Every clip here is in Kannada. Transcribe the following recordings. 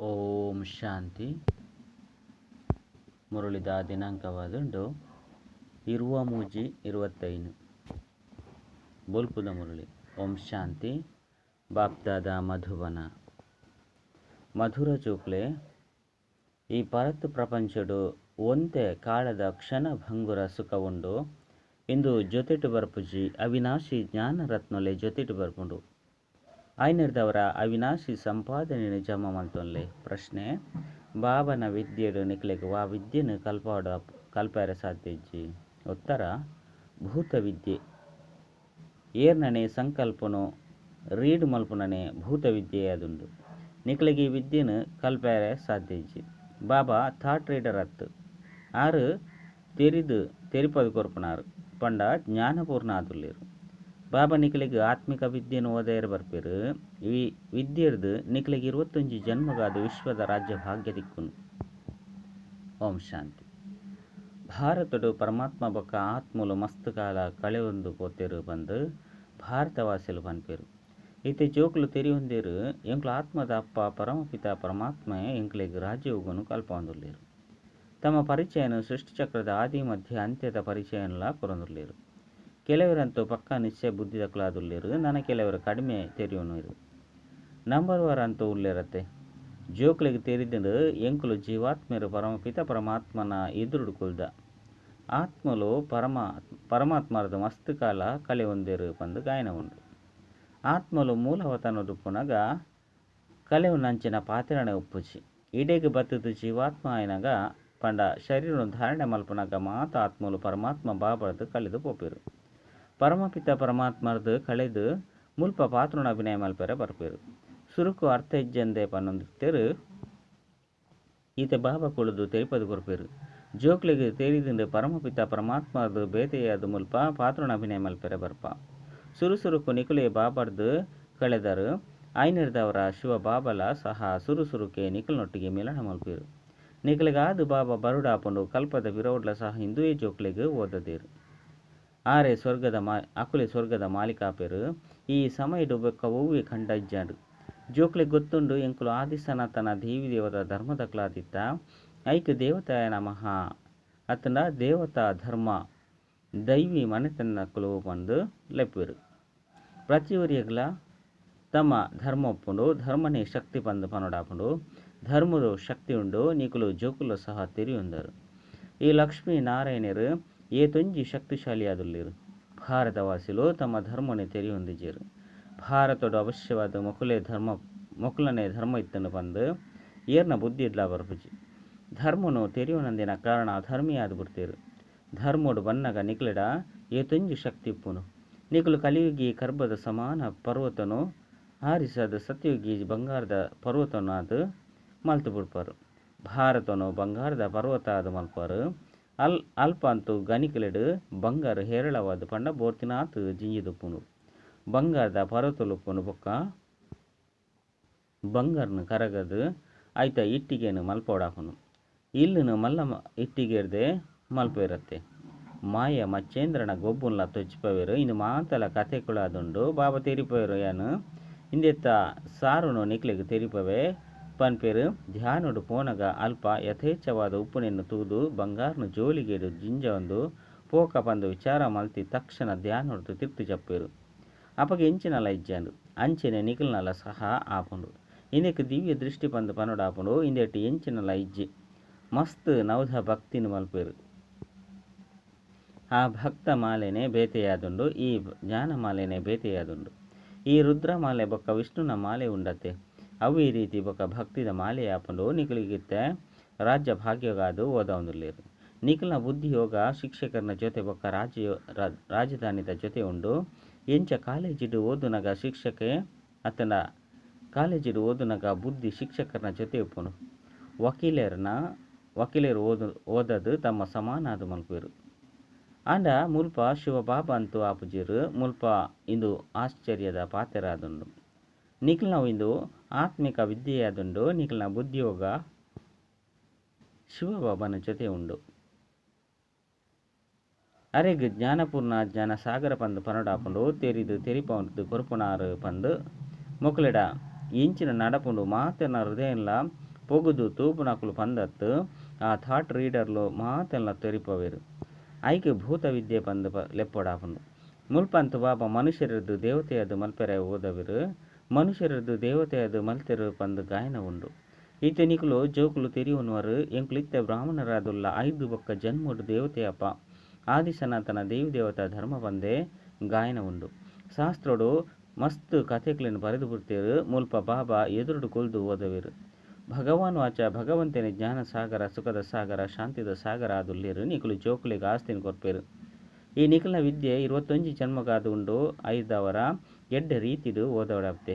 ಓಂ ಶಾಂತಿ. ಮುರುಳಿದ ದಿನಾಂಕವಾದುಂಡು ಇರುವ ಮೂಜಿ ಇರುವತ್ತೈದು. ಬೊಲ್ಪುದ ಮುರುಳಿ. ಓಂ ಶಾಂತಿ. ಬಾಪ್ದಾದ ಮಧುವನ. ಮಧುರ ಚೂಪ್ಲೆ ಈ ಪರತ್ತು ಪ್ರಪಂಚಡು ಒಂತೆ ಕಾಳದ ಕ್ಷಣ ಭಂಗುರ ಸುಖವುಂಡು. ಇಂದು ಜೊತೆಟು ಬರ್ಪುಜಿ ಅವಿನಾಶಿ ಜ್ಞಾನ ಜ್ಞಾನರತ್ನೊಲೆ ಜೊತೆಟು ಬರ್ಪುಂಡು. ಆಯ್ನಿರ್ದವರ ಅವಿನಾಶಿ సంపాదన ಮಲ್ತೊನ್ಲೆ. ಪ್ರಶ್ನೆ, ಬಾಬನ ವಿದ್ಯೆಡು ನಿಕ್ಲೆಗ್ ವಾ ವಿದ್ಯೆನು ಕಲ್ಪಾಡ ಕಲ್ಪಾರ ಸಾಧ್ಯ ಇಜ್ಜಿ ಉತ್ತರ ಭೂತ ವಿದ್ಯೆ ಏರ್ನನೆ ಸಂಕಲ್ಪನು, ರೀಡ್ ಮಲ್ಪುನನೆ ಭೂತ ವಿದ್ಯೆ ಅದುಂಡು. ನಿಕ್ಲೆಗ್ ವಿದ್ಯೆನು ಕಲ್ಪಾರ ಸಾಧ್ಯ ಇಜ್ಜಿ ಬಾಬಾ, ಥಾಟ್ ರೀಡರ್ ಅತ್ತು. ಆರು, ತೆರಿದು, ತೆರಿಪದು ಕೊರ್ಪುನಾರು. ಪಂಡ, ಜ್ಞಾನಪೂರ್ಣ ಆದುಲ್ಲೇರು. ನಿಕ್ಲೆಗ್ ಆತ್ಮಿಕ ವಿದ್ಯೆನು ಓದೆಯರ್ ಬರ್ಪೆರು. ವಿ ವಿದ್ಯೆರ್ದು ನಿಕ್ಲೆಗ್ ಇರುವತ್ತೊಂಜಿ ಜನ್ಮಗಾದ ವಿಶ್ವದ ರಾಜ್ಯ ಭಾಗ್ಯ ದಿಕ್ಕುನು. ಓಂ ಶಾಂತಿ. ಭಾರತಡು ಪರಮಾತ್ಮ ಬೊಕ್ಕ ಆತ್ಮಲು ಮಸ್ತ್ ಕಾಲ ಕಳೆಯೊಂದು ಪೋತೆರು ಬಂದು ಭಾರತವಾಸಿಲು ಪನ್ಪೆರು ಇತ್ತೆ ಜೋಕ್ಲು ತೆರಿ ಎಂಕ್ಲ ಆತ್ಮದ ಅಪ್ಪ ಪರಮಪಿತ ಪರಮಾತ್ಮ ಎಂಕ್ಲೆಗ್ ರಾಜ್ಯೋಗನು ಕಲ್ಪೊಂದುಲ್ಲೇರು ತಮ್ಮ ಪರಿಚಯನು ಸೃಷ್ಟಿಚಕ್ರದ ಆದಿ ಮಧ್ಯ ಅಂತ್ಯದ ಪರಿಚಯನ್ಲ ಕೊರೊಂದುಲ್ಲೇರು. ಕೆಲವರಂತೂ ಪಕ್ಕ ನಿಶ್ಚಯ ಬುದ್ಧಿದಕ್ಲಾದುಲ್ಲೇರು ನನ್ನ ಕೆಲವರು ಕಡಿಮೆ ತೆರಿಯೋನು ನಂಬರ್ ವರ್ ಅಂತೂ ಉಳ್ಳೇರತ್ತೆ ಜೋಕ್ಲಿಗೆ ತೆರಿದು ಎಂಕುಲು ಜೀವಾತ್ಮರು ಪರಮಪಿತ ಪರಮಾತ್ಮನ ಎದುರುಡು ಕುಲ್ದ ಆತ್ಮಲು ಪರಮ, ಪರಮಾತ್ಮರದ ಮಸ್ತ್ ಕಾಲ ಕಲೆ ಹೊಂದಿರು ಪಂದು ಗಾಯನ ಉಂಡು ಆತ್ಮಲು ಮೂಲವತನದು ಪುನಗ ಕಲೆವು ನಂಚಿನ ಪಾತಿರಣ ಉಪ್ಪುಜಿ ಇಡೆಗೆ ಬತ್ತದು ಜೀವಾತ್ಮ ಆಯ್ನಾಗ ಪಂಡ ಶರೀರ ಧಾರಣೆ ಮಲ್ಪನಾಗ ಮಾತ ಆತ್ಮಲು ಪರಮಾತ್ಮ ಬಾಬರದು ಕಳೆದು ಪೋಪೇರು ಪರಮಪಿತ ಪರಮಾತ್ಮರದು ಕಳೆದು ಮುಲ್ಪ ಪಾತ್ರುನ ಅಭಿನಯ ಮಲ್ಪೆರೆ ಬರ್ಪೇರು. ಸುರುಕು ಅರ್ಥ ಇಜ್ಜಂದೆ ಪನ್ನೊಂದಿತ್ತೇರು ಈತ ಬಾಬಾ ಕುಳಿದು ತೆರಿಪದು ಕೊರ್ಪೇರು. ಜೋಕ್ಲಿಗೆ ತೇರಿದಿಂದ ಪರಮಪಿತ ಪರಮಾತ್ಮರದು ಬೇತೆಯಾದ ಮುಲ್ಪ ಪಾತ್ರುನ ಅಭಿನಯ ಮಲ್ಪೆರೆ ಬರ್ಪ. ಸುರು ಸುರುಕು ನಿಕುಲೆ ಬಾಬರ್ದು ಕಳೆದರು. ಐನಿರ್ದವರ ಶಿವ ಬಾಬಲ ಸಹ ಸುರು ಸುರುಕೆ ನಿಖಲ್ನೊಟ್ಟಿಗೆ ಮಿಲನ ಮಲ್ಪಿರು. ನಿಖಲಿಗಾದು ಬಾಬಾ ಬರುಡಾಪುಂಡು ಕಲ್ಪದ ವಿರೋಡ್ಲ ಸಹ ಹಿಂದೂಯೇ ಜೋಕ್ಲಿಗೆ ಓದದೇರು. ಆರೆ ಸ್ವರ್ಗದ ಮಾ ಅಕುಲೆ ಸ್ವರ್ಗದ ಮಾಲಿಕಾಪೆರು ಈ ಸಮಯಡು ಬೆಕ್ಕ ಹೂವಿ ಕಂಡ ಇಜ್ಜಾಡು ಜೋಕ್ಲೆ ಗೊತ್ತುಂಡು ಎಂಕುಲು ಆದಿ ಸನಾತನ ದೇವಿ ದೇವತ ಧರ್ಮದ ಕ್ಲಾದಿತ್ತ ಐಕ್ ದೇವತಾಯ ನಮಃ ಅತನ ದೇವತಾ ಧರ್ಮ ದೈವಿ ಮನೆತನಕ್ಕಲು ಬಂದು ಲೆಪ್ಪೆರು ಪ್ರತಿಯೊರಿಯಗ್ಲ ತಮ್ಮ ಧರ್ಮ ಒಪ್ಪುಂಡು ಧರ್ಮನೇ ಶಕ್ತಿ ಬಂದು ಪನೊಡಾಪುಂಡು ಧರ್ಮರು ಶಕ್ತಿ ಉಂಡು ನಿಕುಲು ಜೋಕುಲು ಸಹ ತೆರಿಯೊಂದರು ಈ ಲಕ್ಷ್ಮೀ ನಾರಾಯಣರು ಏತೊಂಜಿ ಶಕ್ತಿಶಾಲಿಯಾದುಲ್ಲೇರು ಭಾರತವಾಸಿಲು ತಮ್ಮ ಧರ್ಮನೆ ತೆರೆಯೊಂದಿಜೇರು. ಭಾರತಡು ಅವಶ್ಯವಾದ ಮೊಕುಲೆ ಧರ್ಮ, ಮೊಕುಲನೆ ಧರ್ಮ ಇತ್ತನ್ನು ಬಂದು ಏರ್ನ ಬುದ್ಧಿ ಇಡ್ಲ ಬರ್ಪುಜಿ ಧರ್ಮನು ತೆರೆಯುವಂದಿನ ಕಾರಣ ಧರ್ಮಿಯಾದ ಬಿಡ್ತೇರು. ಧರ್ಮೋಡು ಬನ್ನಗ ನಿಕ್ಲೆಡ ಏತೊಂಜಿ ಶಕ್ತಿ ಇಪ್ಪುನು. ಕಲಿಯುಗಿ ಕರ್ಬದ ಸಮಾನ ಪರ್ವತನು, ಆರಿಸದ ಸತ್ಯುಗಿ ಬಂಗಾರದ ಪರ್ವತನು ಅದು ಮಲ್ತು ಬಿಡ್ಪಾರು. ಭಾರತನು ಬಂಗಾರದ ಪರ್ವತ ಅದು ಮಲ್ಪಾರು. ಅಲ್ ಅಲ್ಪ ಅಂತೂ ಗನಿಕಲೆಡು ಬಂಗಾರ ಹೇರಳವಾದ ಪಂಡ ಬೋರ್ತಿನಾತ್ ಜಿಂಜಿದುಪ್ಪುನು. ಬಂಗಾರದ ಪರತೊಲುಪ್ಪುನು ಬೊಕ್ಕ ಬಂಗಾರನ ಕರಗದು ಐತ ಇಟ್ಟಿಗೆನು ಮಲ್ಪೋಡಾಪುನು ಇಲ್ಲುನು ಮಲ್ಲ ಇಟ್ಟಿಗೆರ್ದೆ ಮಲ್ಪೇರತ್ತೆ ಮಾಯ ಮಚ್ಚೇಂದ್ರನ ಗೊಬ್ಬುನ್ಲ ತೊಚ್ಚಿಪವೇರು ಇನ್ನು ಮಾತಲ ಕತೆ ಕುಳಾದುಂಡು ಬಾಬಾ ತೆರಿಪವೇರು ಯಾನು. ಇಂದೆತ್ತ ಸಾರುನು ನಿಕ್ಲೆಗ್ ತೆರಿಪವೆ ಪನ್ಪೇರು ಧ್ಯಾನುಡು ಪೋನಗ ಅಲ್ಪ ಯಥೇಚ್ಛವಾದ ಉಪ್ಪುನೆನ್ನು ತೂದು ಬಂಗಾರನು ಜೋಲಿಗೆಡು ಜಿಂಜ ಪೋಕ ಪಂದು ವಿಚಾರ ಮಲ್ತಿ ತಕ್ಷಣ ಧ್ಯಾನುಡು ತಿರ್ತು ಚಪ್ಪೇರು ಅಪಗೆ ಎಂಚಿನಲ ಇಜ್ಜಾಂಡು ಅಂಚೆನೆ ನಿಖಲ್ನಲ ಸಹ ಆಪುಂಡು ಇಂದಕ್ಕೆ ದಿವ್ಯ ದೃಷ್ಟಿ ಪಂದು ಪನೋಡು ಆಪುಂಡು ಇಂದೆಟ್ಟು ಎಂಚಿನಲ ಇಜ್ಜಿ ಮಸ್ತ್ ನವಧ ಭಕ್ತಿನ ಮಲ್ಪೇರು ಆ ಭಕ್ತ ಮಾಲೆನೆ ಬೇತೆಯಾದುಂಡು ಈ ಜ್ಞಾನ ಮಾಲೆನೆ ಬೇತೆಯಾದುಂಡು ಈ ರುದ್ರಮಾಲೆ ಬೊಕ್ಕ ವಿಷ್ಣುನ ಮಾಲೆ ಉಂಡತೆ ಅವು ಈ ರೀತಿ ಬೊಕ್ಕ ಭಕ್ತಿದ ಮಾಲೆ ಆಪುಂಡು ನಿಖಲಿಗಿತ್ತೆ ರಾಜ್ಯ ಭಾಗ್ಯಗಾದು ಓದೊಂದುಲ್ಲೇರು ನಿಖಲ್ನ ಬುದ್ಧಿ ಯೋಗ ಶಿಕ್ಷಕರನ ಜೊತೆ ಬೊಕ್ಕ ರಾಜ್ಯ ರಾಜಧಾನಿದ ಜೊತೆ ಉಂಡು. ಎಂಚ ಕಾಲೇಜಿಡು ಓದುನಗ ಶಿಕ್ಷಕೆ ಅತನ ಕಾಲೇಜಿಡು ಓದುನಗ ಬುದ್ಧಿ ಶಿಕ್ಷಕರನ ಜೊತೆ ಉಪ್ಪುನು ವಕೀಲರನ ವಕೀಲರು ಓದು ಓದದು ತಮ್ಮ ಸಮಾನಾದ ಮಲ್ಪೇರು ಆಂಡ ಮುಲ್ಪ ಶಿವ ಬಾಬಾ ಅಂತೂ ಆಪುಜಿರು. ಮುಲ್ಪ ಇಂದು ಆಶ್ಚರ್ಯದ ಪಾತೆರಾದುಂಡು ನಿಖಲ್ನವು ಇಂದು ಆತ್ಮಿಕ ವಿದ್ಯೆಯಾದುಂಡು ನಿಖಿಲ್ನ ಬುದ್ಧಿಯೋಗ ಶಿವಬಾಬನ ಜೊತೆ ಉಂಡು. ಅರೆಗ್ ಜ್ಞಾನಪೂರ್ಣ ಜ್ಞಾನ ಸಾಗರ ಪಂದು ಪನಡಾಪುಂಡು ತೆರಿದು ತೆರಿಪಂದು ಕೊರುಪುನಾರು ಪಂದು ಮೊಕಲೆಡ ಇಂಚಿನ ನಡಪುಂಡು ಮಾತೆಲ್ಲ ಹೃದಯಲ್ಲ ಪೊಗುದು ತೂಪುನಕುಲು ಪಂದತ್ತು, ಆ ಥಾಟ್ ರೀಡರ್ಲು ಮಾತೆಲ್ಲ ತೆರಿಪವೆರು. ಐಕ್ಯ ಭೂತ ವಿದ್ಯೆ ಪಂದು ಲೆಪ್ಪೊಡಾಪುಂಡು ಮುಲ್ಪಂತು ಬಾಬ ಮನುಷ್ಯರದ್ದು ದೇವತೆಯದು ಮಲ್ಪೆರೆ ಓದವಿರು. ಮನುಷ್ಯರದ್ದು ದೇವತೆಯದು ಮಲ್ತೆರು ಪಂದು ಗಾಯನ ಉಂಡು. ಈತೆ ನಿಕುಲು ಜೋಕುಲು ತೆರಿಯುವನವರು ಎಂಕುಲು ಇತ್ತೆ ಬ್ರಾಹ್ಮಣರಾದುಲ್ಲ ಐದು ಬೊಕ್ಕ ಜನ್ಮಡು ದೇವತೆಯಪ್ಪ. ಆದಿ ಸನಾತನ ದೇವಿ ದೇವತಾ ಧರ್ಮ ಬಂದೆ ಗಾಯನ ಉಂಡು. ಶಾಸ್ತ್ರೋಡು ಮಸ್ತ್ ಕಥೆಗಳನ್ನು ಬರೆದು ಬಿಡ್ತೇರು ಮುಲ್ಪ ಬಾಬಾ ಎದುರುಡು ಕೊಲ್ದು ಓದವಿರು. ಭಗವಾನ್ ವಾಚ ಭಗವಂತನೇ ಜ್ಞಾನ ಸಾಗರ, ಸುಖದ ಸಾಗರ, ಶಾಂತಿದ ಸಾಗರ ಆದುಲ್ಲೇರು ನಿಕುಲು ಜೋಕುಲಿಗೆ ಆಸ್ತಿನ ಕೊರ್ಪೇರು ಈ ನಿಖಿಲ್ನ ವಿದ್ಯೆ ಇರುವತ್ತೊಂಜಿ ಜನ್ಮಗಾದು ಉಂಡು ಐದವರ ಎಡ್ಡೆ ರೀತಿದು ಓದೋಡಾಪ್ತೆ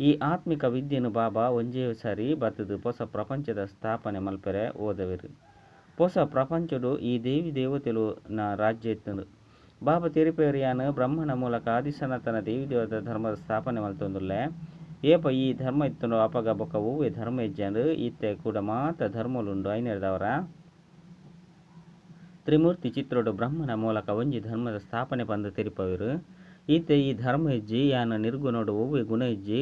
ಈ ಆತ್ಮಿಕ ವಿದ್ಯೆನು ಬಾಬಾ ಒಂಜೇ ಸಾರಿ ಬರ್ತದು ಹೊಸ ಪ್ರಪಂಚದ ಸ್ಥಾಪನೆ ಮಲ್ಪೆರೆ ಓದವಿರು. ಹೊಸ ಪ್ರಪಂಚಡು ಈ ದೇವಿ ದೇವತೆಲು ನ ರಾಜ್ಯ ಇತ್ತು ಬಾಬಾ ತಿರುಪೇರಿಯಾನು ಬ್ರಹ್ಮನ ಮೂಲಕ ಆದಿಸನಾತನ ದೇವಿ ದೇವತ ಧರ್ಮದ ಸ್ಥಾಪನೆ ಮಲ್ತೊಂದುಲ್ಲೆ. ಏಪ ಈ ಧರ್ಮ ಇತ್ತು ಅಪಗ ಬೊಕ್ಕ ಹೂವೆ ಧರ್ಮ ಇಜ್ಜಂಡು ಇತ್ತೆ ಕೂಡ ಮಾತ್ರ ಧರ್ಮಲುಂಡು ಐನೆರ್ದವರ ತ್ರಿಮೂರ್ತಿ ಚಿತ್ರೋಡು ಬ್ರಹ್ಮನ ಮೂಲಕ ಒಂಜಿ ಧರ್ಮದ ಸ್ಥಾಪನೆ ಬಂದ ತಿರುಪವಿರು. ಈತೆ ಈ ಧರ್ಮ ಇಜ್ಜಿ ಯಾನ ನಿರ್ಗುಣೋಡು ಒವ್ವೆ ಗುಣ ಇಜ್ಜಿ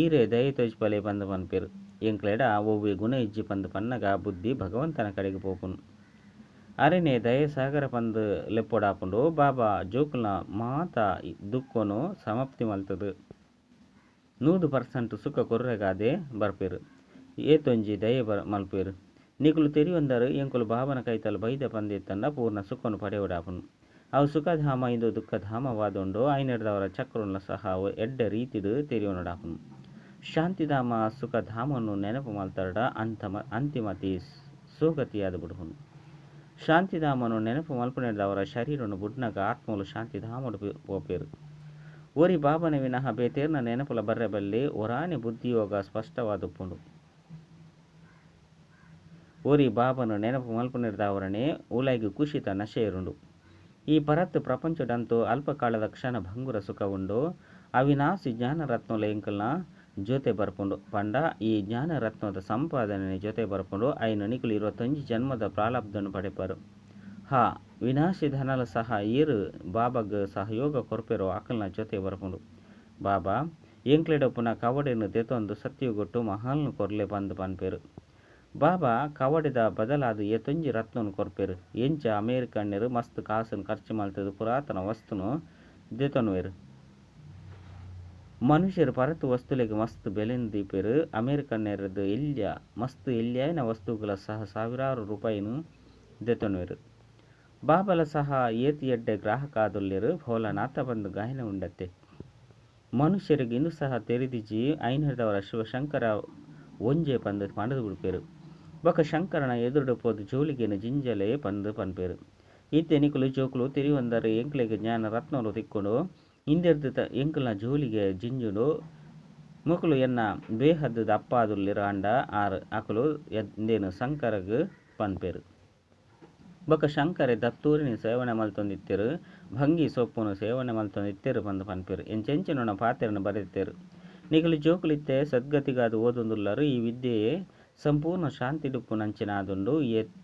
ಈರೆ ದಯ ತೋಜ್ಪಲೆ ಪಂದ್ ಮನ್ಪೆರ್. ಎಂಕ್ಲೆಡ ಒವ್ವೆ ಗುಣ ಇಜ್ಜಿ ಪಂದು ಪನ್ನಗ ಬುದ್ಧಿ ಭಗವಂತನ ಕಡೆಗೆ ಪೋಪುನು ಅರೆನೆ ದಯ ಸಾಗರ ಪಂದು ಲೆಪ್ಪೊಡಾಪುಂಡು, ಬಾಬಾ ಜೋಕುಲ್ನ ಮಾತ ದುಕ್ಕೊನು ಸಮಾಪ್ತಿ ಮಲ್ತದು. ನೂರು ಪರ್ಸೆಂಟ್ ಸುಖ ಕೊರ್ರೆಗಾದೆ ಬರ್ಪೆರ್. ಏತೊಂಜಿ ದಯೆ ಬರ್ ಮಲ್ಪೆರು. ನಿಕುಲು ತೆರಿಯೊಂದರು ಎಂಕುಲು ಬಾಬನ ಕೈತಲು ಬೈದ ಪಂದಿತ್ತಂಡ ಪೂರ್ಣ ಸುಖನು ಪಡೆಯೊಡಾಪುನು. ಅವು ಸುಖಧಾಮ ಇಂದು ದುಃಖಧಾಮವಾದುಂಡು ಐನೆಡ್ದವರ ಚಕ್ರನ ಸಹ ಅವು ಎಡ್ಡ ರೀತಿಡು ತೆರಿಯೊನಡಾಪುನು. ಶಾಂತಿಧಾಮ ಸುಖಧಾಮನು ನೆನಪು ಮಲ್ತರಡ ಅಂತಮ ಅಂತಿಮತಿ ಸೋಗತಿಯಾದ ಬಿಡುಹುನು. ಶಾಂತಿಧಾಮನು ನೆನಪು ಮಲ್ಪನೆಡ್ದವರ ಶರೀರನು ಬುಡ್ನಗ ಆತ್ಮಲು ಶಾಂತಿಧಾಮಡು ಓಪೇರು ಓರಿ ಬಾಬನ ವಿನಃ ಬೇತೇರ್ನ ನೆನಪುಲ ಬರ್ರೆಬಲ್ಲಿ ಬುದ್ಧಿ ಬುದ್ಧಿಯೋಗ ಸ್ಪಷ್ಟವಾದುಪ್ಪುಂಡು. ಓರಿ ಬಾಬನು ನೆನಪು ಮಲ್ಪನಿರ್ದವರನೇ ఊలాగి ಕುಶಿತ ನಶೆಯರುಂಡು ಈ ಪರತ್ ಪ್ರಪಂಚದಂತೂ ಅಲ್ಪಕಾಲದ ಕ್ಷಣ ಭಂಗುರ ಸುಖ ಉಂಡು ಅವಿನಾಶಿ ಜ್ಞಾನರತ್ನಲ ಎಂಕಲ್ನ ಜೊತೆ ಬರ್ಪುಂಡು. ಪಂಡ ಈ ಜ್ಞಾನರತ್ನದ ಸಂಪಾದನೆ ಜೊತೆ ಬರ್ಪುಂಡು. ಐನು ನಿಕುಲು ಇರುವತ್ತೊಂಜಿ ಜನ್ಮದ ಪ್ರಾಲಬ್ಧನು ಪಡೆಪರು. ಹಾ, ವಿನಾಶಿ ಧನಲ ಸಹ ಈರು ಬಾಬಗ್ ಸಹಯೋಗ ಕೊರ್ಪೆರೋ ಅಕಲ್ನ ಜೊತೆ ಬರ್ಪುಂಡು. ಬಾಬಾ ಎಂಕ್ಲೆಡ ಪುನಃ ಕವಡೆನು ದೆತೊಂದು ಸತ್ಯುಗೊಟ್ಟು ಮಹಾಲ್ನು ಕೊರ್ಲೆ ಬಂದು ಪನ್ಪೆರು. ಬಾಬಾ ಕವಡೆದ ಬದಲಾದ ಎತ್ತೊಂಜಿ ರತ್ನನು ಕೊರ್ಪೆರ್. ಎಂಚ ಅಮೇರಿಕನ್ನರು ಮಸ್ತ್ ಕಾಸನ್ನು ಖರ್ಚು ಮಲ್ತದು ಪುರಾತನ ವಸ್ತುನು ದೆತೊನುವೆರು ಮನುಷ್ಯರು ಪರತು ವಸ್ತುಲೆಗ್ ಮಸ್ತ್ ಬೆಲೆನ್ ದೀಪೆರು ಅಮೇರಿಕನ್ನರದು ಎಲ್ಯ, ಮಸ್ತ್ ಎಲ್ಯಾಯಿನ ವಸ್ತುಗಳ ಸಹ ಸಾವಿರಾರು ರೂಪಾಯಿನು ದೆತೊನುವೆರು ಬಾಬಲ ಸಹ ಏತಿ ಎಡ್ಡೆ ಗ್ರಾಹಕ ಆದುಲ್ಲೆರು ಭೋಲನಾಥ ಬಂದು ಗಾಯನ ಉಂಡತ್ತೆ. ಮನುಷ್ಯರಿಗೆ ಇನ್ನೂ ಸಹ ತೆರೆದಿಜಿ ಐನರ್ದವರ ಶಿವಶಂಕರ ಒಂಜೆ ಪಂದ ಪಂಡದು ಬಿಡ್ಪೇರು ಬೊಕ ಶಂಕರನ ಎದುರುಡು ಪೋದು ಜೋಲಿಗೆನ ಜಿಂಜಲೆ ಪಂದು ಪನ್ಪೇರು. ಈತೆ ನಿಕುಲು ಜೋಕುಲು ತಿರಿವಂದರೆ ಎಂಕ್ಲೆಗೆ ಜ್ಞಾನ ರತ್ನಲು ತಿಕ್ಕೊಂಡು, ಹಿಂದೆರ್ದು ಎಂಕಲ್ನ ಜೋಲಿಗೆ ಜಿಂಜುಡು, ಮುಕುಲು ಎನ್ನ ಬೇಹದ್ದು ಅಪ್ಪಾದುಲ್ಲಿರ ಅಂಡ ಆರ್ ಅಕುಲು ಎಂದೇನು ಶಂಕರಗ್ ಪನ್ಪೇರು. ಬೊಕ ಶಂಕರೆ ದತ್ತೂರಿನ ಸೇವನೆ ಮಲ್ತೊಂದಿತ್ತೆರು, ಭಂಗಿ ಸೊಪ್ಪುನು ಸೇವನೆ ಮಲ್ತೊಂದಿತ್ತೆರು ಪಂದು ಪನ್ಪೇರು. ಎಂಚೆಂಚಿನ ಪಾತ್ರೆಯನ್ನು ಬರೆದಿತ್ತೆರು. ನಿಕಲು ಜೋಕುಲಿತ್ತೆ ಸದ್ಗತಿಗಾದು ಓದೊಂದುಲ್ಲರು ಈ ವಿದ್ಯೆಯೇ ಸಂಪೂರ್ಣ ಶಾಂತಿ ಡುಪ್ಪು ನಂಚಿನಾದುಂಡು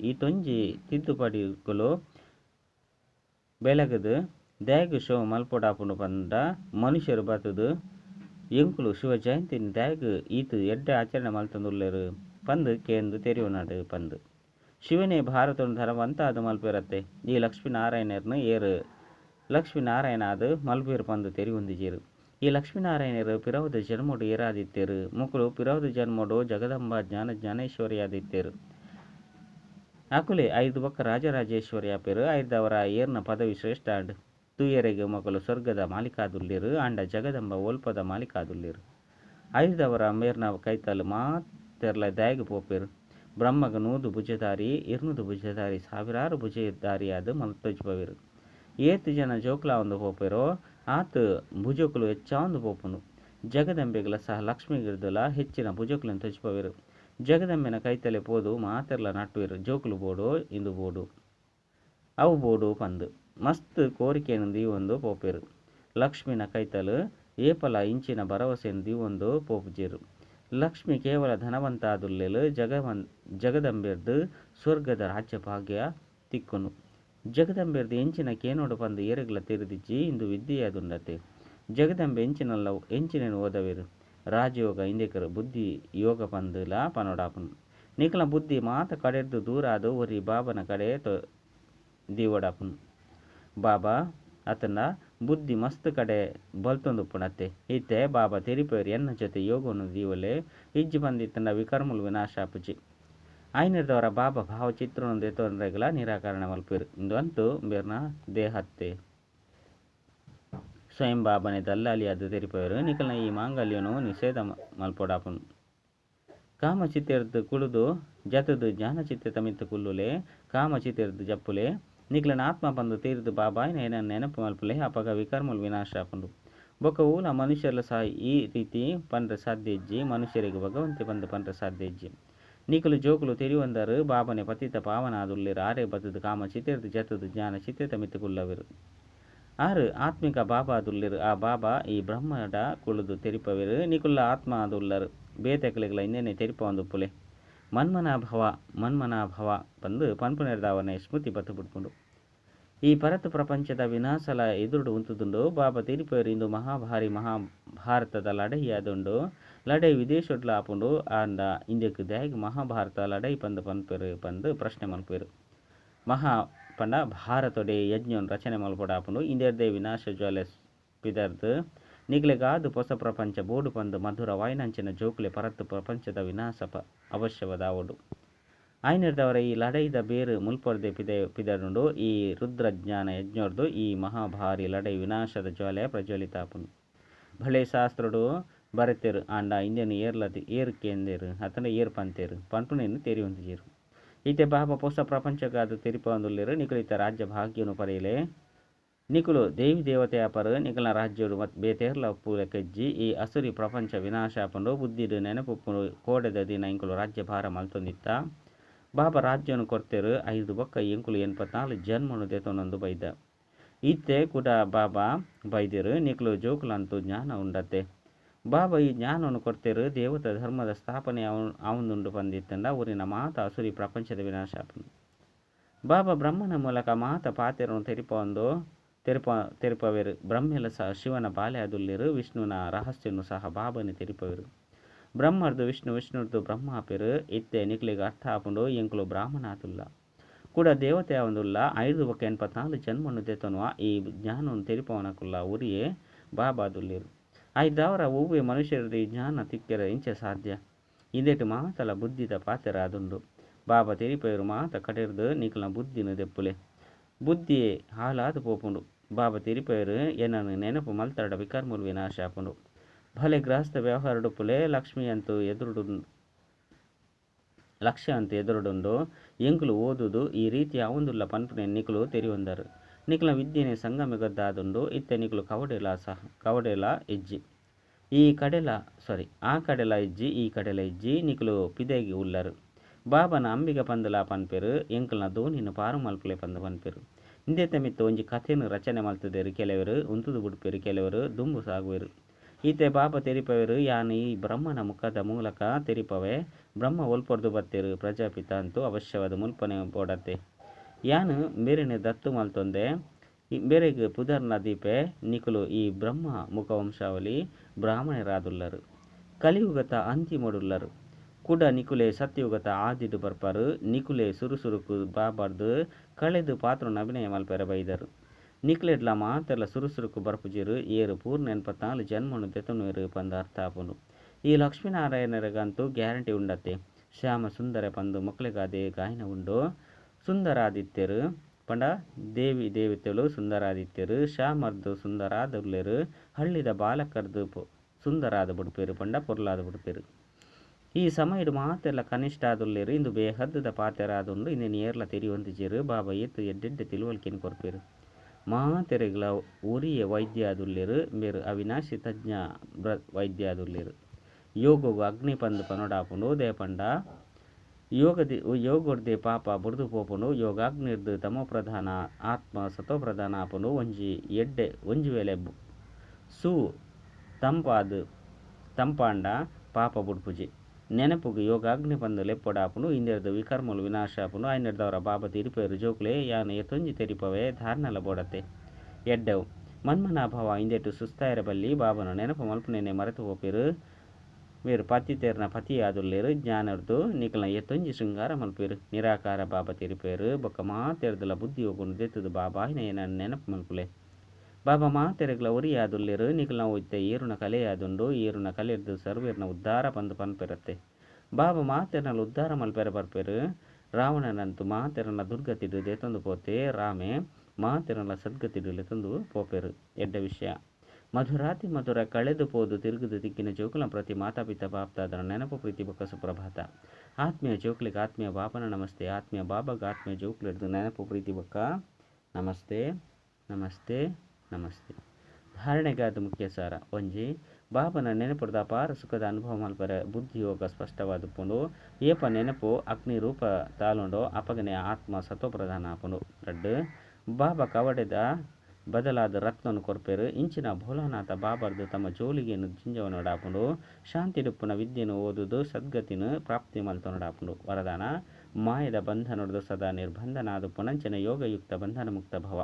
ಈ ತೊಂಜಿ ತಿದ್ದುಪಡಿಗಳು ಬೆಳಗದು ದ್ಯಾಗ್ ಶೋ ಮಲ್ಪೊಡಾಪುಂಡು ಪಂಡ ಮನುಷ್ಯರು ಬತ್ತದು ಎಂಕುಲು ಶಿವ ಜಯಂತಿನ ದ್ಯಾಗ್ ಈತು ಎಡ್ಡೆ ಆಚರಣೆ ಮಲ್ತೊಂದುಲ್ಲೆರು ಪಂದು ಕೇಂದು ತೆರಿಯುನಾಡು ಪಂದು. ಶಿವನೇ ಭಾರತವನ್ನು ಧರವಂತ ಅದು ಮಲ್ಪಿರತ್ತೆ. ಈ ಲಕ್ಷ್ಮೀನಾರಾಯಣರ್ನು ಏರು ಲಕ್ಷ್ಮೀನಾರಾಯಣ ಅದು ಮಲ್ಪೇರು ಪಂದು ತೆರಿ ಹೊಂದಿಜೇರು. ಈ ಲಕ್ಷ್ಮೀನಾರಾಯಣರು ಪಿರವದ ಜನ್ಮೊಡು ಮುಕುಲು ಪಿರವದ ಜನ್ಮೊಡು ಜಗದಂಬ ಜ್ಞಾನ ಜ್ಞಾನೇಶ್ವರಿಯಾದಿತ್ತೆರು. ಅಕುಲೆ ಐದು ಬೊಕ್ಕ ರಾಜರಾಜೇಶ್ವರಿ ಆಪೆರು ಐದವರ ಏರ್ನ ಪದವಿ ಶ್ರೇಷ್ಠ ಅಂಡ್ ತೂಯರೆಗೆ ಮಕ್ಕಳು ಸ್ವರ್ಗದ ಮಾಲಿಕಾದುಲ್ಲಿರು ಅಂಡ ಜಗದಂಬ ಒಲ್ಪದ ಮಾಲಿಕಾದುಲ್ಲಿರು ಐದವರ ಮೇರ್ನ ಕೈತಲು ಮಾತೆರ್ಲ ದಯಗೆ ಪೋಪೆರು. ಬ್ರಹ್ಮಗ ನೂದು ಭುಜಧಾರಿ, ಇರ್ನುದು ಭುಜಧಾರಿ, ಸಾವಿರಾರು ಭುಜಧಾರಿಯಾದ ಮಲ್ತಜ್ಭವಿರು ಏತು ಜನ ಜೋಕ್ಲ ಒಂದು ಪೋಪೆರೋ. ಆತ ಭುಜಕುಲು ಹೆಚ್ಚಾಂದು ಪೋಪುನು. ಜಗದಂಬೆಗಳ ಸಹ ಲಕ್ಷ್ಮಿಗಿರ್ದಲ ಹೆಚ್ಚಿನ ಭುಜಕುಲನ್ನು ತೊಜ್ಪವೆರು. ಜಗದಂಬೆನ ಕೈತಲೆ ಪೋದು ಮಾತೆರ್ಲ ನಟ್ಟುವಿರು ಜೋಕುಲು ಬೋಡು, ಇಂದು ಬೋಡು. ಅವು ಬೋಡು ಪಂದು. ಮಸ್ತ್ ಕೋರಿಕೆಯನ್ನು ದೀವೊಂದು ಪೋಪೆರು. ಲಕ್ಷ್ಮಿನ ಕೈತಲು ಏಪಲ ಇಂಚಿನ ಭರವಸೆಯನ್ನು ದೀವೊಂದು ಪೋಪಜಿರು. ಲಕ್ಷ್ಮಿ ಕೇವಲ ಧನವಂತಾದುಲ್ಲೆಲು ಜಗವನ್, ಜಗದಂಬೆರ್ದು ಸ್ವರ್ಗದ ರಾಜ್ಯ ಭಾಗ್ಯ ತಿಕ್ಕುನು. ಜಗದಂಬೆರ್ದು ಎಂಚಿನ ಕೇನೋಡು ಪಂದು ಏರಗ್ಲ ತಿರುದಿಜ್ಜಿ, ಇಂದು ವಿದ್ಯೆಯಾದುಂಡತೆ. ಜಗದಂಬೆ ಎಂಚಿನಲ್ಲ ಎಂಚಿನೇನು ಓದವೆರು? ರಾಜಯೋಗ ಇಂದಿಕರು ಬುದ್ಧಿ ಯೋಗ ಪಂದುಲ ಲಾಪನೋಡಾಪನು ನಿಕಲ ಬುದ್ಧಿ ಮಾತ ಕಡೆದು ದೂರ ಅದು ಒರಿ ಬಾಬನ ಕಡೆ ತೊ ದೀವಡಾಪನು ಬಾಬಾ ಅತನ ಬುದ್ಧಿ ಮಸ್ತ್ ಕಡೆ ಬಲ್ತೊಂದು ಪುಣತೆ ಇತ್ತೆ ಬಾಬಾ ತೆರಿಪೇರು ಎನ್ನ ಜೊತೆ ಯೋಗವನ್ನು ದೀವಲೆ. ಇಜ್ಜಿ ಬಂದಿತ್ತನ ವಿಕರ್ಮುಲು ವಿನಾಶ ಆಪುಜಿ ಐನದವರ ಬಾಬಾ ಭಾವಚಿತ್ರವನ್ನು ದೆತ್ತೊಂದ್ರೆಗಲ ನಿರಾಕರಣೆ ಮಲ್ಪೇರು ಇಂದು ಅಂತೂ ಬೇರ್ನ ದೇಹತ್ತೆ. ಸ್ವಯಂ ಬಾಬನೆ ದಲ್ಲಾಲಿ ಅದು ತೆರಿಪೇರು ನಿಕಲ್ನ ಈ ಮಾಂಗಲ್ಯನು ನಿಷೇಧ ಮಲ್ಪೊಡಾಪುನು. ಕಾಮ ಚಿತ್ತೆರ್ದು ಕುಳುದು ಜತದು ಜ್ಞಾನ ಚಿತ್ತೆ ತಮಿತ್ತು ಕುಲ್ಲುಲೆ ಕಾಮ ಚಿತ್ತೆರ್ದು ಜಪ್ಪುಲೆ. ನಿಕ್ಲನ ಆತ್ಮ ಬಂದು ತೀರಿದು ಬಾಬಾಯ್ನ ಏನ ನೆನಪು ಮಲ್ಪುಲೆ ಅಪಗ ವಿಕರ್ಮುಲ್ ವಿನಾಶ ಆಪುಂಡು. ಬೊಕ ಊಲ ಮನುಷ್ಯರ್ಲ ಸಹ ಈ ರೀತಿ ಪಂಡ್ರೆ ಸಾಧ್ಯಜ್ಜಿ ಮನುಷ್ಯರಿಗೆ ಭಗವಂತೆ ಬಂದು ಪಂಡ್ರೆ ಸಾಧ್ಯ ಇಜ್ಜಿ ನಿಕಲು ಜೋಕುಲು ತೆರಿವಂದರು. ಬಾಬನೆ பாவனாதுள்ளிர் ஆரே ಆರೆ காம ಕಾಮ ஜத்தது ಚಿತ್ತೆ ತಮಿತ್ತು ಕುಲ್ಲವಿರು ಆರು, ಆತ್ಮಿಕ ಬಾಬಾ ದುಲ್ಲಿರು ಆ ಬಾಬಾ ಈ ಬ್ರಹ್ಮಡ ಕುಳುದು ತೆರಿಪವಿರು. ನಿಕುಲ್ಲ ಆತ್ಮ ಅದುಲ್ಲರು ಬೇತೆಕಲಿಗಳ ಇನ್ನೇನೆ ತೆರಿಪ ಒಂದು ಪುಲೆ. ಮನ್ಮನಾಭವ ಮನ್ಮನಾಭವ ಬಂದು ಪನ್ಪುನೆರ್ದಾವನೆ ಸ್ಮೃತಿ ಬತ್ತು ಬಿಡ್ಕೊಂಡು ಈ ಪರತು ಪ್ರಪಂಚದ ವಿನಾಶಲ ಎದುರುಡು ಉಂತುದುಂಡು ಬಾಬಾ ತೆರಿಪೇರು ಇಂದು ಮಹಾಭಾರಿ ಮಹಾಭಾರತದ ಲಡೈಯಾದುಂಡು ಲಡೈ ವಿದೇಶೊಡ್ಲ ಆಪುಂಡು ಆಂಡ ಇಂದಕ್ಕೆ ದ್ಯಾಗ್ ಮಹಾಭಾರತ ಲಡೈ ಪಂದು ಪನ್ಪೇರು ಪಂದು ಪ್ರಶ್ನೆ ಮಲ್ಪೇರು ಮಹಾ ಪಂಡ ಭಾರತೊಡೆ ಯಜ್ಞನ್ ರಚನೆ ಮಲ್ಪಡಾಪುಂಡು ಇಂದೆರ್ದೆ ವಿನಾಶ ಜ್ವಾಲೆ ಪಿದರ್ದು ನಿಗ್ಲೆಗಾದು ಹೊಸ ಪ್ರಪಂಚ ಬೋಡು ಪಂದು ಮಧುರ ವಾಯ್ನಂಚಿನ ಜೋಕುಲೆ ಪರತ್ತು ಪ್ರಪಂಚದ ವಿನಾಶ ಪ ಅವಶ್ಯವದಾವಡು ಆಯ್ನಿರ್ದವರ ಈ ಲಡೈದ ಬೇರು ಮುಲ್ಪೊರ್ದೆ ಪಿದೆ ಪಿದರುಂಡು, ಈ ರುದ್ರಜ್ಞಾನ ಯಜ್ಞೋರ್ದು, ಈ ಮಹಾಭಾರಿ ಲಡೈ ವಿನಾಶದ ಜ್ವಾಲೆ ಪ್ರಜ್ವಲಿತಾಪುನು ಭಳೆ ಶಾಸ್ತ್ರಡು ಬರೆತೆರು, ಆಂಡ ಇಂದಿನ ಏರ್ಲದಿ ಏರು ಕೇಂದೇರು ಅತನ ಏರ್ ಪಂತೇರು ಪಂಪುನೆಯನ್ನು ತೆರಿ ಈತೆ ಬಾಬ ಹೊಸ ಪ್ರಪಂಚಗಾದ ತೆರಿಪ ಹೊಂದುಲ್ಲಿರು ನಿಕಲಿತ ರಾಜ್ಯ ಭಾಗ್ಯನು ಪಡೆಯಲೇ. ನಿಕುಲು ದೇವಿ ದೇವತೆಯ ಪರ ನಿಕಲ ರಾಜ್ಯರು ಬೇತೇರ್ಲ ಕಜ್ಜಿ, ಈ ಅಸುರಿ ಪ್ರಪಂಚ ವಿನಾಶ ಪಂಡು ಬುದ್ಧಿಡು ನೆನಪು ಕೋಡೆದ ದಿನ ಇಂಕುಲು ರಾಜ್ಯ ಭಾರ ಮಲ್ತೊಂದಿತ್ತ. ಬಾಬಾ ರಾಜ್ಯನು ಕೊಡ್ತೇರು ಐದು ಬೊಕ್ಕ ಎಂಕುಲು ಎನ್ಪತ್ನಾಲ್ಕು ಜನ್ಮನು ದೆತೊಂದೊಂದು ಬೈದ. ಇತ್ತೆ ಕೂಡ ಬಾಬಾ ಬೈದಿರು. ನಿಕ್ಲು ಜೋಕುಲಂತೂ ಜ್ಞಾನ ಉಂಡತ್ತೆ. ಬಾಬಾ ಈ ಜ್ಞಾನವನ್ನು ಕೊಡ್ತೇರು ದೇವತ ಧರ್ಮದ ಸ್ಥಾಪನೆ ಅವನು ಅವನುಂಡು ಬಂದಿತ್ತಂಡ ಊರಿನ ಮಾತ ಅಸುರಿ ಪ್ರಪಂಚದ ವಿನಾಶ ಬಾಬಾ ಬ್ರಹ್ಮನ ಮೂಲಕ ಮಾತ ಪಾತೆರನ್ನು ತೆರಿಪ ಒಂದು ತೆರಪ, ತೆರಪವೆರು. ಬ್ರಹ್ಮೆಲ ಸಹ ಶಿವನ ಬಾಲ್ಯದುಲ್ಲಿರು ವಿಷ್ಣುವಿನ ರಹಸ್ಯನು ಸಹ ಬಾಬನೆ ತೆರಿಪವೆರು. ಬ್ರಹ್ಮರ್ದು ವಿಷ್ಣು ವಿಷ್ಣುರ್ದು ಬ್ರಹ್ಮ ಆಪೆರು ಇತ್ತೆ ನಿಕ್ಲಿಗೆ ಅರ್ಥ ಆಪುಂಡು ಎಂಕುಲು ಬ್ರಾಹ್ಮಣಾತುಲ್ಲ ಕೂಡ ದೇವತೆ ಅವನುಲ್ಲ ಐದು ಬೊಕ್ಕ ಎನ್ಪತ್ನಾಲ್ಕು ಜನ್ಮನು ದೆತೊನುವ ಈ ಜ್ಞಾನವನ್ನು ತೆರಿಪವನಕುಲ್ಲ ಉರಿಯೇ ಬಾಬಾದುಲ್ಲಿರು ಐದವರ ಹೂವೆ ಮನುಷ್ಯರದು ಈ ಜ್ಞಾನ ತಿಕ್ಕೆರ ಇಂಚೆ ಸಾಧ್ಯ ಇಂದೆಟ್ಟು ಮಾತಲ ಬುದ್ಧಿದ ಪಾತೆರ ಅದುಂಡು ಬಾಬಾ ತೆರಿಪೆರು ಮಾತ ಕಡೆರ್ದು ನಿಕ್ಲ ಬುದ್ಧಿನ ದೆಪ್ಪುಲೆ ಬುದ್ಧಿ ಹಾಲಾದು ಪೋಪುಂಡು ಬಾಬಾ ತಿರಿಪೇರು ಎನ್ನನು ನೆನಪು ಮಲ್ತಾಡ ವಿಕರ್ಮುಲು ವಿನಾಶ ಆಪುಂಡು ಭಲೆ ಗೃಹಸ್ಥ ವ್ಯವಹಾರಡು ಪುಲೆ ಲಕ್ಷ್ಮಿ ಅಂತೂ ಎದುರುಡು ಲಕ್ಷ್ಯ ಅಂತ ಎದುರುಡುಂಡು ಎಂಕುಲು ಓದುದು ಈ ರೀತಿ ಅವಂದುಲ್ಲ ಪನ್ಪುನೆ ನಿಕುಲು ತೆರಿಯೊಂದರು ನಿಕಲ ವಿದ್ಯೆನೆ ಸಂಗಮೆಗದ್ದಾದುಂಡು ಇತ್ತೆ ನಿಕುಲು ಕವಡೆಲ ಸಹ, ಕವಡೆಲ ಇಜ್ಜಿ. ಈ ಕಡೆಲ ಸಾರಿ ಆ ಕಡೆಲ ಇಜ್ಜಿ, ಈ ಕಡೆಲ ಇಜ್ಜಿ ನಿಕುಲು ಪಿದೆಗೆ ಉಲ್ಲರು ಬಾಬನ ಅಂಬಿಗ ಪಂದಲ ಪನ್ಪೆರು, ಎಂಕಲ್ನ ದೋಣಿನ ಪಾರು ಮಲ್ಪಲೆ ಪಂದ ಪನ್ಪೆರು. ಇಂದೇ ತಮಿತ್ತು ಒಂಜಿ ಕಥೆಯನ್ನು ರಚನೆ ಮಲ್ತದೇರು ಕೆಲವರು, ಉಂತುದು ಬಿಡ್ಪೆರು ಕೆಲವರು, ದುಂಬು ಸಾಗುವೆರು. ತೆರಿಪವೆರು, ಯಾನು ಈ ಬ್ರಹ್ಮನ ಮುಖದ ಮೂಲಕ ತೆರಿಪವೆ. ಬ್ರಹ್ಮ ಒಲ್ಪೊರ್ದು ಬತ್ತೆರು, ಪ್ರಜಾಪಿತ ಅಂತೂ ಅವಶ್ಯವಾದ ಮುಲ್ಪನೆ ಓಡತ್ತೆ ಯಾನು ಬೇರೆನೆ ದತ್ತು ಮಲ್ತೊಂದೆ. ಬೇರೆಗೆ ಪುದರ್ನ ದೀಪೆ ನಿಕುಲು ಈ ಬ್ರಹ್ಮ ಮುಖವಂಶಾವಳಿ ಬ್ರಾಹ್ಮಣರಾದುಲ್ಲರು. ಕಲಿಯುಗತ ಅಂತಿಮಡುಲ್ಲರು. ಕುಡ ನಿಕುಲೆ ಸತ್ಯುಗತ ಆದಿದು ಬರ್ಪರು. ನಿಕುಲೆ ಸುರುಸುರುಕು ಬಾಬಾರ್ದು. ಕಳೆದು ಪಾತ್ರನ ಅಭಿನಯ ಮಲ್ಪೆರ ಬೈದರು ನಿಕ್ಲೆಡ್ಲ ಮಾತೆಲ್ಲ ಸುರುಸುರುಕು ಬರ್ಪುಜಿರು ಏರು ಪೂರ್ಣ ಎನ್ಪತ್ನಾಲ್ಕು ಜನ್ಮನು ತೆತನುವೆರು ಪಂದ ಅರ್ಥ ಆಪುನು ಈ ಲಕ್ಷ್ಮೀನಾರಾಯಣರಿಗಂತೂ ಗ್ಯಾರಂಟಿ ಉಂಡತ್ತೆ. ಶ್ಯಾಮ ಸುಂದರ ಪಂದು ಮಕ್ಕಳಿಗಾದೆ ಗಾಯನ ಉಂಡು. ಸುಂದರಾದಿತ್ಯರು ಪಂಡ ದೇವಿ ದೇವತೆಗಳು ಸುಂದರಾದಿತ್ಯರು ಶ್ಯಾಮರ್ದು ಸುಂದರಾದುಲ್ಲೆರು ಹಳ್ಳಿದ ಬಾಲಕರ್ದು ಸುಂದರಾದ ಬುಡ್ಪೇರು. ಪಂಡ ಪೊರ್ಲಾದ ಬುಡ್ಪೇರು. ಈ ಸಮಯಡು ಮಾತೆಲ್ಲ ಕನಿಷ್ಠ ಆದುಲ್ಲೇರು ಇಂದು ಬೇಹದ್ದದ ಪಾತೆರಾದುಂಡು ಇನ್ನೇನು ಏರ್ಲ ತೆರಿಯೊಂದಿಜೇರು ಬಾಬಾ ಎತ್ತು ಎಡ್ಡೆಡ್ಡೆ ತಿಳುವಳಿಕೆನ ಕೊರ್ಪೇರು. ಆದುಲ್ಲೇರು ಬೇರು ಅವಿನಾಶಿ ತಜ್ಞ ಬ್ರ ವೈದ್ಯ ಆದುಲ್ಲೇರು ಯೋಗವು ಅಗ್ನಿ ಪಂದು ಪನೊಡಾಪುಂಡು ದೇಪಂಡ ಯೋಗದಿ ಯೋಗೊಡ್ದೆ ಪಾಪ ಬುಡ್ದು ಪೋಪುಂಡು ಯೋಗಾಗ್ನಿರ್ದು ತಮೋ ಪ್ರಧಾನ, ಆತ್ಮ ಸತೋ ಪ್ರಧಾನ ಆಪುಂಡು ಒಂಜಿ ಎಡ್ಡೆ, ಒಂಜಿ ವೇಳೆ ಸೂ ತಂಪಾದು ತಂಪಾಂಡ ಪಾಪ ಬುಡ್ಪುಜಿ ನೆನಪುಗೆ ಯೋಗಾಗ್ನಿ ಬಂದಲೆ ಪೊಡಾಪುನು ಇಂದೆರ್ದು ವಿಕರ್ಮಲು ವಿನಾಶಾಪುನು ಆಯ್ನೆಡ್ದವರ ಬಾಬತಿ ಇರುಪೇರು ಜೋಕುಲೆ ಯಾನು ಎತೊಂಜಿ ತೆರಿಪವೆ, ಧಾರ್ನಲ ಬೋಡತೆ ಎಡ್ಡವು. ಮನ್ಮನಾಭವ ಇಂದೆಟ್ಟು ಸುಸ್ತಾಯರ ಬಲ್ಲಿ, ಬಾಬನು ನೆನಪು ಮಲ್ಪುನೆನೆ ಮರೆತು ಹೋಪಿರು. ವೀರು ಪತ್ತಿತೇರ್ನ ಪತಿಯಾದುಲ್ಲೇರು ಜ್ಞಾನರ್ದು ನಿಕಲ್ನ ಎತ್ತೊಂಜಿ ಶೃಂಗಾರ ಮಲ್ಪೇರು. ನಿರಾಕಾರ ಬಾಬ ತಿರುಪೇರು, ಬೊಕ್ಕ ಮಾತೇರ್ದಲ ಬುದ್ಧಿ ಹೋಗುನು ದೆತ್ತದು ಬಾಬಾ ಹಿನ ನೆನಪು ಮಲ್ಪುಲೆ. ಬಾಬಾ ಮಾ ತೆರೆಗ್ಲ ಒರಿ ಯಾದುಲ್ಲೇರು ನಿಕಲ್ನ ಒಯ್ತೆ ಏರುನ ಕಲೆ ಯಾದುಂಡು ಏರುನ ಕಲೆರ್ದು ಸರ್ವೇರ್ನ ಉದ್ಧಾರ ಬಂದು ಪನ್ಪೆರತ್ತೆ. ಬಾಬಾ ಮಾತೆರನಲ್ಲಿ ತೆರನಲ್ ಉದ್ಧಾರ ಮಲ್ಪೆರ ಬರ್ಪೇರು, ರಾವಣನಂತು ಮಾತೆರನ ದುರ್ಗತಿಡು ದೆತೊಂದು ಪೋತೆ, ರಾಮೆ ಮಾತೆರನ್ನ ಸದ್ಗತಿಡುಲೆ ತಂದು ಪೋಪೆರು. ಎಡ್ಡ ವಿಷಯ. ಮಧುರಾತಿ ಮಧುರ ಕಳೆದು ಪೋದು ತಿರುಗುದು ದಿಕ್ಕಿನ ಜೋಕುಲ ಪ್ರತಿ ಮಾತಾಪಿತ ಬಾಪ್ತಾದರ ನೆನಪು ಪ್ರೀತಿ ಬೊಕ್ಕ ಸುಪ್ರಭಾತ. ಆತ್ಮೀಯ ಜೋಕ್ಲಿಗೆ ಆತ್ಮೀಯ ಬಾಪನ ನಮಸ್ತೆ, ಆತ್ಮೀಯ ಬಾಬಾಗ ಆತ್ಮೀಯ ಜೋಕ್ಲಿಡ್ದು ನೆನಪು ಪ್ರೀತಿ ಬೊಕ್ಕ ನಮಸ್ತೆ ನಮಸ್ತೆ. ನಮಸ್ತೆ. ಧಾರಣೆಗಾದ ಮುಖ್ಯ ಸಾರ ಒಂಜಿ ಬಾಬನ ನೆನಪುರದ ಅಪಾರ ಸುಖದ ಅನುಭವ ಮಲ್ಪರ ಬುದ್ಧಿಯೋಗ ಸ್ಪಷ್ಟವಾದುಕೊಂಡು ಏಪ ನೆನಪು ಅಗ್ನಿ ರೂಪ ತಾಲೊಂಡು ಅಪಗನೆ ಆತ್ಮ ಸತ್ವಪ್ರಧಾನ ಆಪುಂಡು. ರಡ್ಡು ಬಾಬ ಕವಡೆದ ಬದಲಾದ ರತ್ನನು ಕೊರ್ಪೆರು, ಇಂಚಿನ ಭೋಲಾನಾಥ ಬಾಬರ್ದು ತಮ್ಮ ಜೋಲಿಗೆಯನ್ನು ಜಿಂಜವನೊಡಾಪುಂಡು ಶಾಂತಿಡುಪ್ಪುನ ವಿದ್ಯೆಯನ್ನು ಓದುದು ಸದ್ಗತಿನ ಪ್ರಾಪ್ತಿ ಮಲ್ತೊನಡಾಪುಂಡು ವರದಾನ, ಮಾಯದ ಬಂಧನ ಸದಾ ನಿರ್ಬಂಧನಾದ ಪುನಂಚನ ಯೋಗಯುಕ್ತ ಬಂಧನ ಮುಕ್ತ ಭವ.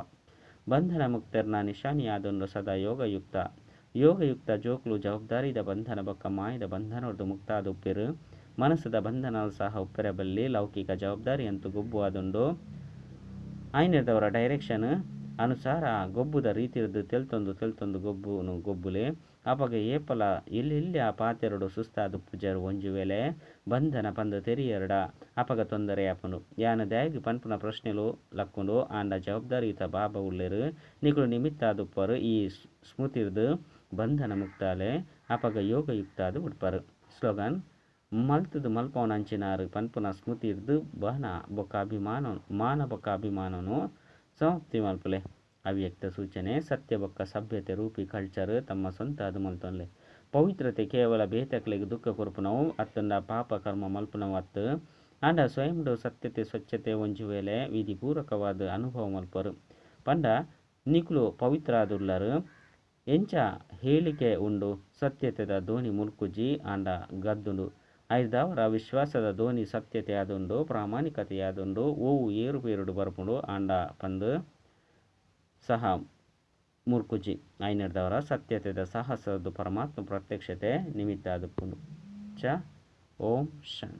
ಬಂಧನ ಮುಕ್ತರ್ನ ನಿಶಾನಿಯಾದೊಂದು ಸದಾ ಯೋಗಯುಕ್ತ. ಯೋಗಯುಕ್ತ ಜೋಕ್ಲು ಜವಾಬ್ದಾರಿದ ಬಂಧನ ಬೊಕ್ಕ ಮಾಯದ ಬಂಧನೊಡ್ದು ಮುಕ್ತಾದ ಉಪ್ಪಿರು. ಮನಸ್ಸದ ಬಂಧನ ಸಹ ಉಪ್ಪಿರಬಲ್ಲಿ ಲೌಕಿಕ ಜವಾಬ್ದಾರಿ ಅಂತೂ ಗುಬ್ಬು ಆದುಂಡು ಆಯ್ನಿರ್ದವರ ಡೈರೆಕ್ಷನ್. ಅನುಸಾರ ಗೊಬ್ಬುದ ರೀತಿಯದ್ದು ತೆಲ್ತೊಂದು ತೆಲ್ತೊಂದು ಗೊಬ್ಬುನು ಗೊಬ್ಬುಲೆ. ಅಪಗ ಏಪಲ ಎಲ್ಲೆಲ್ಲಿ ಆ ಪಾತೆರಡು ಸುಸ್ತಾದ ಪೂಜರು ಒಂಜು ವೇಳೆ ಬಂಧನ ಪಂದ ತೆರಿಯರಡ. ಅಪಗ ತೊಂದರೆ ಅಪನು ಯಾನ ದಯಾಗಿ ಪನ್ಪುನ ಪ್ರಶ್ನೆಲು ಲಕ್ಕುಂಡು. ಆಂಡ ಜವಾಬ್ದಾರಿಯುತ ಬಾಬ ಉಳ್ಳೆರು. ನಿಕುಲು ನಿಮಿತ್ತ ದುಪ್ಪರು ಈ ಸ್ಮೃತಿರ್ದು ಬಂಧನ ಮುಕ್ತಾಲೆ. ಅಪಗ ಯೋಗಯುಕ್ತಾದ ಉಡ್ಪರು. ಸ್ಲೋಗನ್, ಮಲ್ತದು ಮಲ್ಪವನಂಚಿನಾರು ಪನ್ಪುನ ಸ್ಮೃತಿರ್ದು ಬಹನ ಬೊಕ್ಕ ಅಭಿಮಾನ ಮಾನ ಬೊಕ್ಕ ಅಭಿಮಾನನು ಸಮಾಪ್ತಿ ಮಲ್ಪಲೆ. ಅವ್ಯಕ್ತ ಸೂಚನೆ ಸತ್ಯ ಬೊಕ್ಕ ಸಭ್ಯತೆ ರೂಪಿ ಕಲ್ಚರ್ ತಮ್ಮ ಸ್ವಂತ ಅದು ಮಲ್ತೊನ್ಲೆ ಪವಿತ್ರತೆ ಕೇವಲ ಬೇತಕ್ಲೆಗೆ ದುಃಖ ಕೊರ್ಪುನವು ಅತ್ತಂದ ಪಾಪ ಕರ್ಮ ಮಲ್ಪುನವು ಅತ್ತು. ಆಂಡ ಸ್ವಯಂಡು ಸತ್ಯತೆ ಸ್ವಚ್ಛತೆ ಒಂಜು ವೇಳೆ ವಿಧಿ ಪೂರಕವಾದ ಅನುಭವ ಮಲ್ಪರು. ಪಂಡ ನಿಕ್ಲು ಪವಿತ್ರ ಆದುಲ್ಲರು ಎಂಚ ಹೇಳಿಕೆ ಉಂಡು, ಸತ್ಯತೆದ ದೋಣಿ ಮುಲ್ಕುಜಿ ಆಂಡ ಗದ್ದುಂಡು ಐದವರ ವಿಶ್ವಾಸದ ಧ್ವನಿ ಸತ್ಯತೆ ಅದೊಂದು ಪ್ರಾಮಾಣಿಕತೆ ಅದೊಂದು ಓವು ಏರುಪೇರುಡು ಬರ್ಪುಂಡು. ಆಂಡ ಪಂದು ಸಹ ಮುರ್ಕುಜಿ ಐನರ್ದವರ ಸತ್ಯತೆದ ಸಾಹಸದ್ದು ಪರಮಾತ್ಮ ಪ್ರತ್ಯಕ್ಷತೆ ನಿಮಿತ್ತ ಅದು ಚ, ಓಂ ಶಾಂತಿ